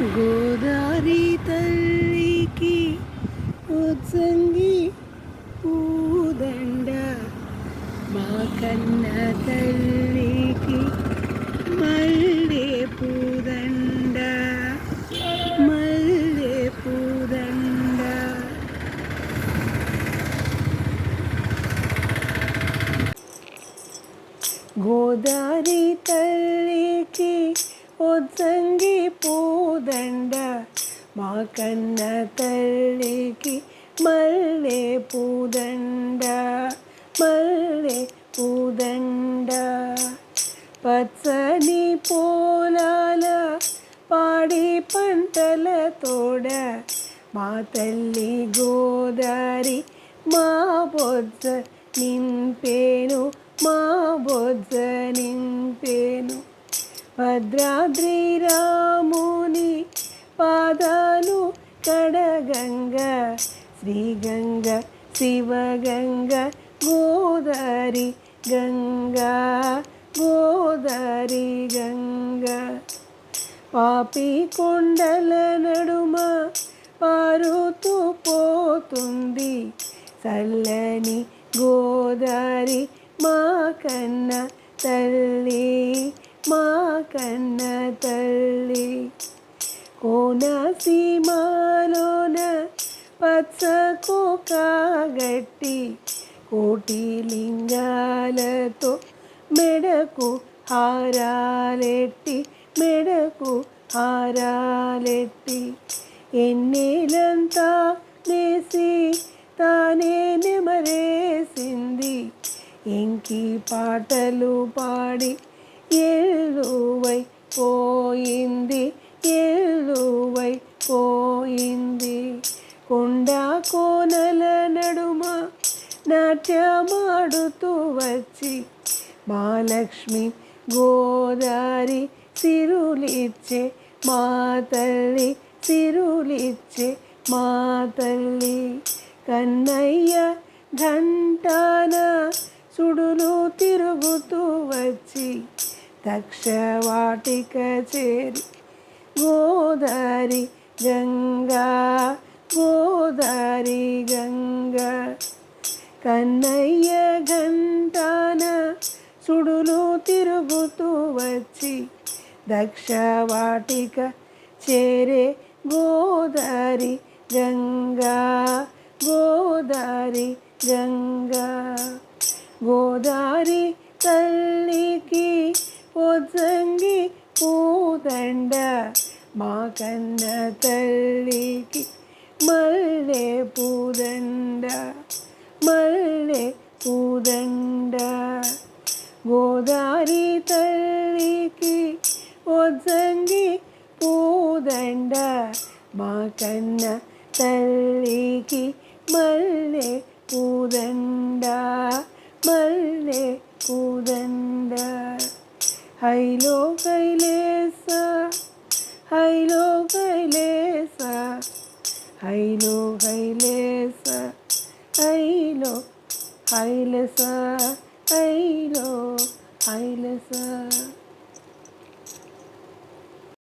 గోదారి తల్లికి ఉత్సంగి పూదండ. మా కన్న తల్లికి మళ్ళీ పూదండ. మళ్ళీ పూదండ. గోదారి తల్లికి పొద్దంగి పూదండ మా కన్న తల్లికి మల్లె పూదండ మల్లె పూదండ. పచ్చని పోలాల పాడి పంటల తోడ మా తల్లి గోదారి మా బొజ్జ నింపేను మా బొజ్జ నింపేను. భద్రాద్రి రాముని పాదాలు కడగంగ శ్రీగంగ శివగంగ గోదారి గంగా గోదారి గంగా. పాపి కొండల నడుమ పారుతూ పోతుంది చల్లని గోదారి మా కన్న తల్లి. మా కన్న తల్లి కోనసీమలోన పచ్చకు కాగట్టి కోటి లింగాలతో మెడకు హారాలెట్టి మెడకు హారాలెట్టి ఎన్నేలంతా నేసి తానే నెమరేసింది. ఇంకి పాటలు పాడి ఎలువై పోయింది ఎలువై పోయింది. కొండ కోనల నడుమ నాట్యమాడుతూ వచ్చి మహాలక్ష్మి గోదారి సిరులిచ్చే మా తల్లి సిరులిచ్చే మా తల్లి కన్నయ్య ఘంటాన సుడులు తిరుగుతూ వచ్చి దక్షవాటిక చేరి గోదారి గంగా గోదారి గంగా. కన్నయ్య గంటాన సుడులు తిరుగుతూ వచ్చి దక్షవాటిక చేరే గోదారి గంగా గోదారి గంగా. సంగి పూదండ మా కన్న తల్లికి మల్లె పూదండ మల్లె పూదండ గోదారి తల్లికి పొద్దంగి పూదండ మా కన్న తల్లికి మల్లె పూదండ మల్లె పూదండ హైలో కైలేస హైలో కైలేస హైలో కైలేస హైలో హైలస హైలో హైలస